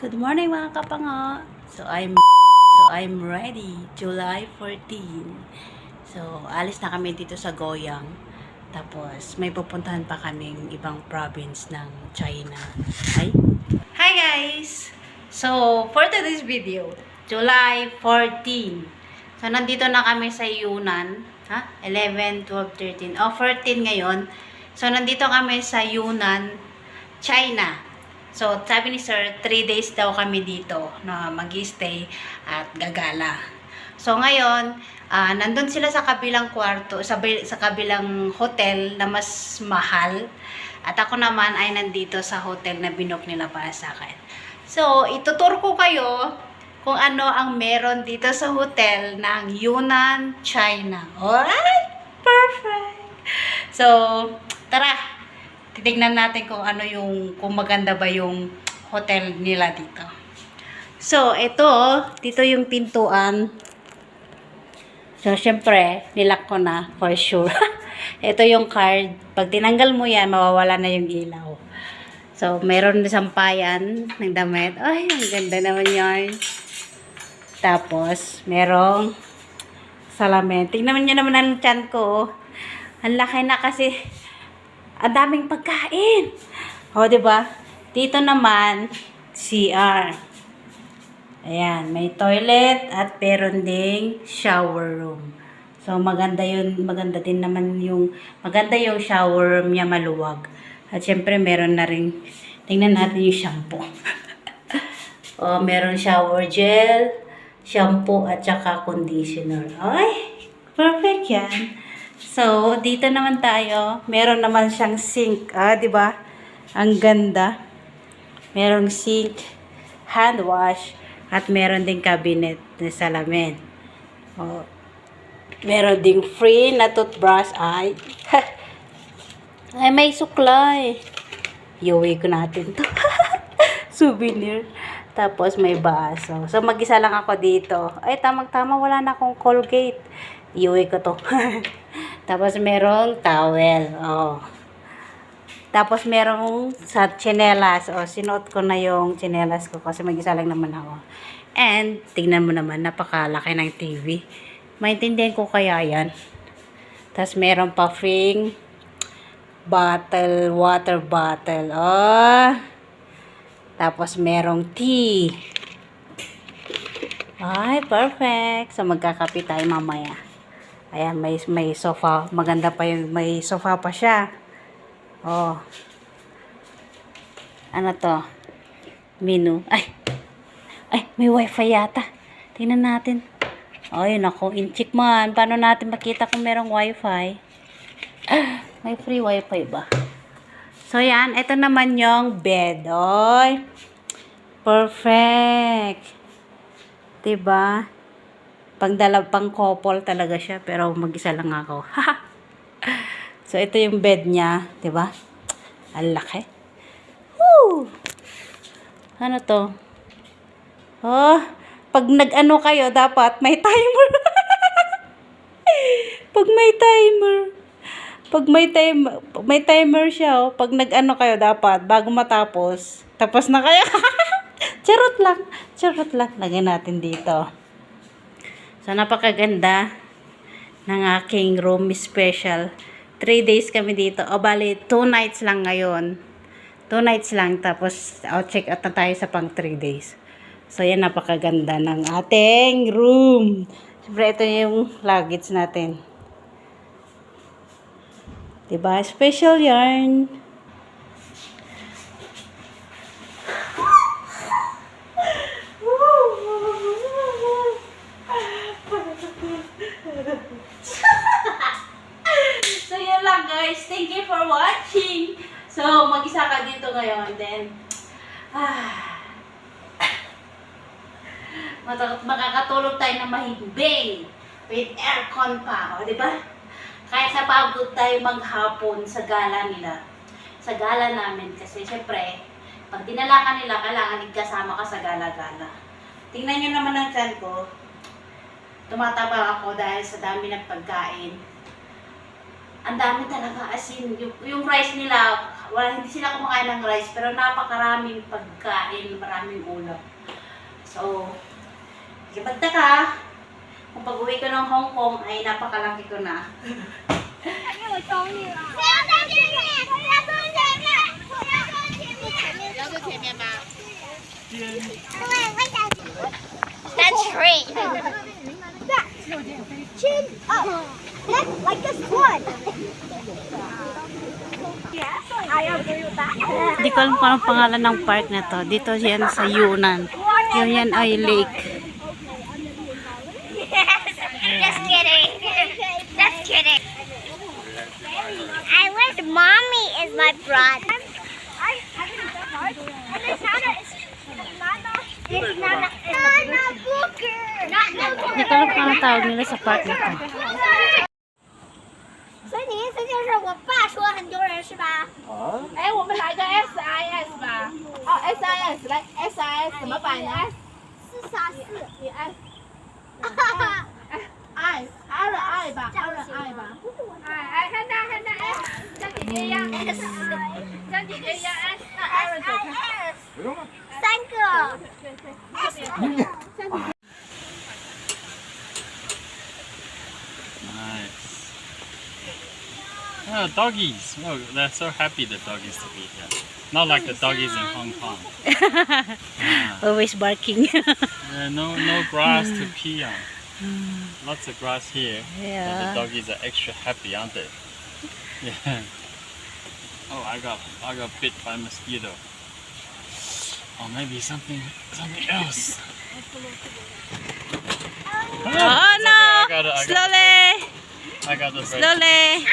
Good morning mga kapanga. So I'm so I'm ready. July 14. So alis na kami dito sa Goyang. Tapos may pupuntahan pa kaming ibang province ng China. Ay. Hi guys. So for today's video, July 14. So nandito na kami sa Yunnan, ha? 11, 12, 13. Oh, 14 ngayon. So nandito kami sa Yunnan, China. So, sabi ni sir, 3 days daw kami dito na mag-stay at gagala. So, ngayon, ah, nandun sila sa kabilang kwarto, sa, sa kabilang hotel na mas mahal. At ako naman ay nandito sa hotel na binok nila para sa akin. So, itutur ko kayo kung ano ang meron dito sa hotel ng Yunnan, China. Alright? Perfect! So, tara! Titignan natin kung ano yung, kung maganda ba yung hotel nila dito. So, ito, dito yung pintuan. So, syempre, nilak ko na, for sure. ito yung card. Pag tinanggal mo yan, mawawala na yung ilaw. So, meron na sampayan ng damit. Ay, ang ganda naman yan. Tapos, merong salamin. Tingnan nyo naman ang tiyan ko. oh. Ang laki na kasi ang daming pagkain. O, di ba? Dito naman, CR. Ayan, may toilet at meron ding shower room. So, maganda yun, maganda din naman yung, maganda yung shower room niya maluwag. At syempre, meron na rin, tingnan natin yung shampoo. o, meron shower gel, shampoo, at saka conditioner. Ay, perfect yan. So, dito naman tayo. Meron naman siyang sink. Ah, di ba? Ang ganda. Merong sink, hand wash, at meron ding cabinet na salamin. Oh. Meron ding free na toothbrush. Ay, ay may suklay. Iuwi ko natin to. Souvenir. Tapos may baso. So, mag-isa lang ako dito. Ay, tamang-tama. Wala na akong Colgate. Iuwi ko to. Tapos merong towel. Oh. Tapos merong sa chinelas. Oh, sinuot ko na yung chinelas ko kasi mag-isa lang naman ako. And, tingnan mo naman, napakalaki ng TV. Maintindihan ko kaya yan. Tapos meron pa fring bottle, water bottle. Oh. Tapos merong tea. Ay, perfect. So, magkakape tayo mamaya. Ayan, may, may sofa. Maganda pa yung, may sofa pa siya. Oh. Ano to? Menu. Ay. Ay, may wifi yata. Tingnan natin. Ay, nako, inchik man. Paano natin makita kung merong wifi? Ah, may free wifi ba? So, yan. Ito naman yung bed. Oy. Perfect. Diba? Pang dalaw, couple talaga siya. Pero mag-isa lang ako. so, ito yung bed niya. Diba? Ang laki. Woo! Ano to? Oh, pag nag-ano kayo, dapat may timer. pag may timer. Pag may timer, may timer siya, oh. Pag nag-ano kayo, dapat, bago matapos, tapos na kayo. Charot lang. Charot lang. Lagyan natin dito. So, napakaganda ng aking room special. Three days kami dito. O, bali, two nights lang ngayon. Two nights lang. Tapos, I'll check out na tayo sa pang three days. So, yan, napakaganda ng ating room. Siyempre, ito yung luggage natin. Diba? Special yarn. So, yun lang guys. Thank you for watching. So, mag-isa ka dito ngayon. Then, ah, makakatulog tayo ng mahimbing with aircon pa, o, di ba? Kaya sa pagod tayo maghapon sa gala nila. Sa gala namin kasi syempre, pag dinala ka nila, kailangan kasama ka sa gala-gala. Tingnan nyo naman ang tiyan ko. Tumataba ako dahil sa dami ng pagkain ang dami talaga as in, yung, yung rice nila, wala, hindi sila kumakain ng rice, pero napakaraming pagkain, maraming ulam. So, ka, kung pag-uwi ko ng Hong Kong, ay napakalaki ko na. That's free. Chin up. Neck like this one. I agree with that. Hindi ko alam kung pangalan ng park na to. Dito yan sa Yunnan. Yun yan ay lake. Hindi ko alam kung anong tawag nila sa park na to. 所以你意思就是我爸说很丢人是吧？哎，我们来个 SIS 吧。哦，SIS 来 SIS 怎么摆呢？四杀四。你按爱，二人爱吧，二人爱吧。哎哎，看到看到哎，像姐姐一样，像姐姐一样哎，那二人走开。三个。 Oh, doggies. Oh, they're so happy the doggies to be here. Not like the doggies in Hong Kong. Yeah. Always barking. Yeah, no, no grass to hmm. pee on. Hmm. Lots of grass here. But yeah. the doggies are extra happy, aren't they? Yeah. Oh, I got, I got bit by a mosquito. Or maybe something, something else. Oh I no! got it, I got it. Slowly! I got bread. Slowly!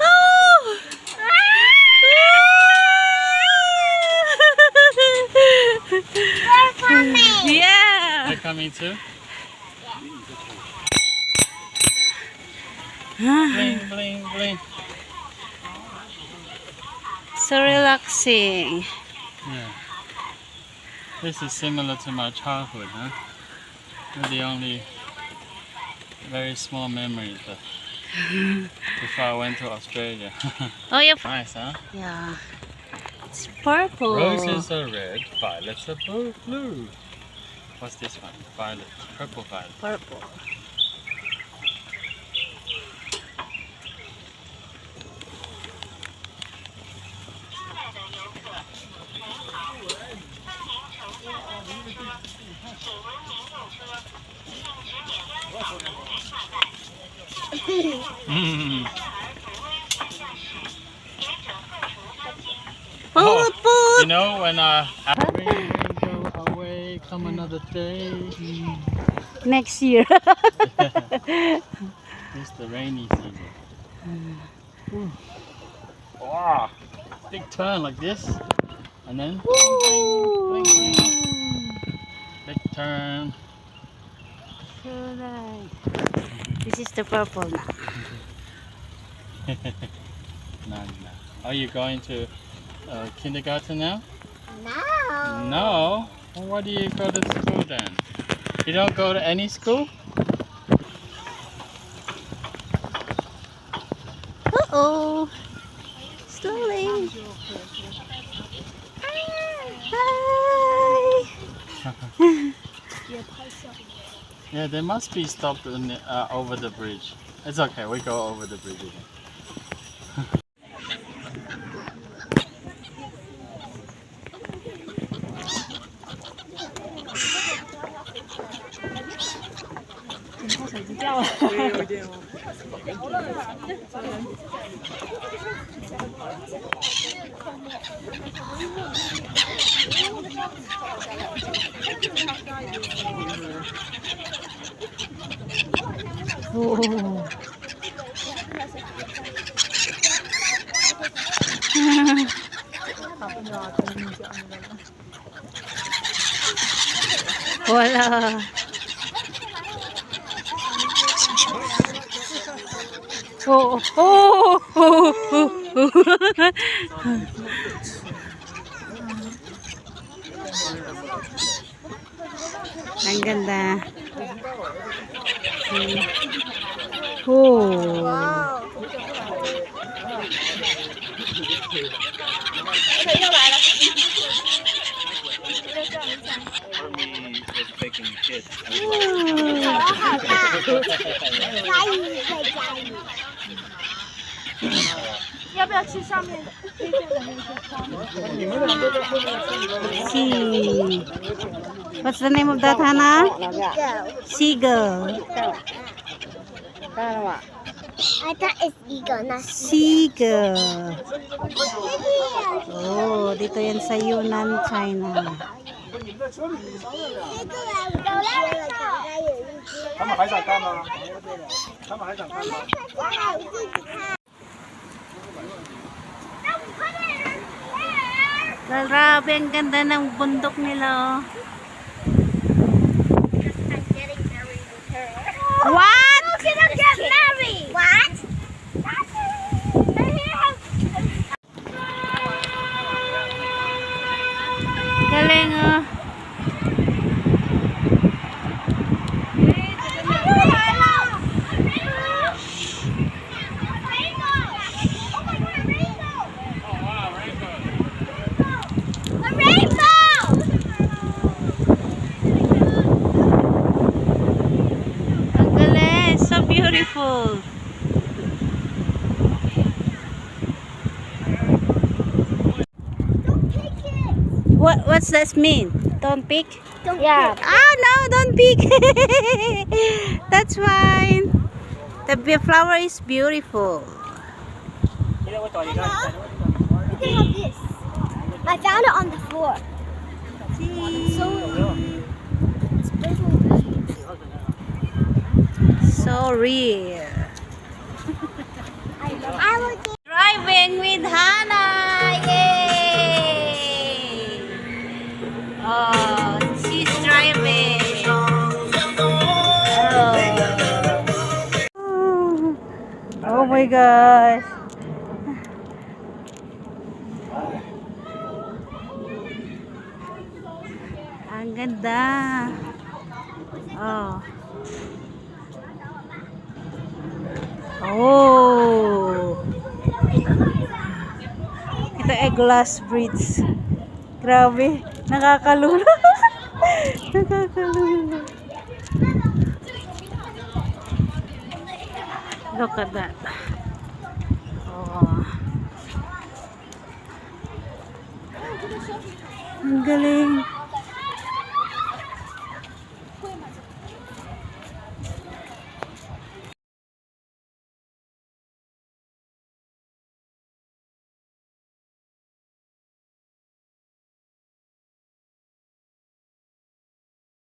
Oh! Yeah! Too? Ah. bling, bling, bling. So relaxing. Yeah. This is similar to my childhood, huh? The only very small memories but before I went to Australia. Oh, yeah. nice, huh? Yeah. It's purple. Roses are red, violets are blue. What's this one? Violet. Purple violet. Purple. Mm. Oh. You know when uh, come another day. Next year. It's the rainy season. Ooh. Wow. Big turn like this. And then bling, bling. big turn. So nice. This is the purple na. No, no. Are you going to uh, kindergarten now? No. No. Well, why do you go to school then? You don't go to any school? Uh-oh. Slowly. Hi. Yeah, they must be stopped in the, uh, over the bridge. It's okay. We go over the bridge again. 了。哦。完了。哦哦哦哦！哈哈哈！难看的。哦。好大，蚂蚁在家里。的那个汤？ Sea. What's the name of that, Hana? Seagull. I thought it's eagle, not Seagull. Oh, dito yan sa Yunnan, China. 他们还想干吗？他们还想干吗？ Grabe, ang ganda ng bundok nila, oh. What? married. What? Galing, oh. What What's this mean? Don't pick? Don't yeah. Ah, no, don't pick. That's fine. The flower is beautiful. You can have this. I found it on the floor. So it's So real. I will Driving with Hannah! Yay! Gosh. Ang ganda. Oh. Oh. Ito ay glass bridge. Grabe. Nakakalulo. Nakakalulo. Look at that. Ang galing.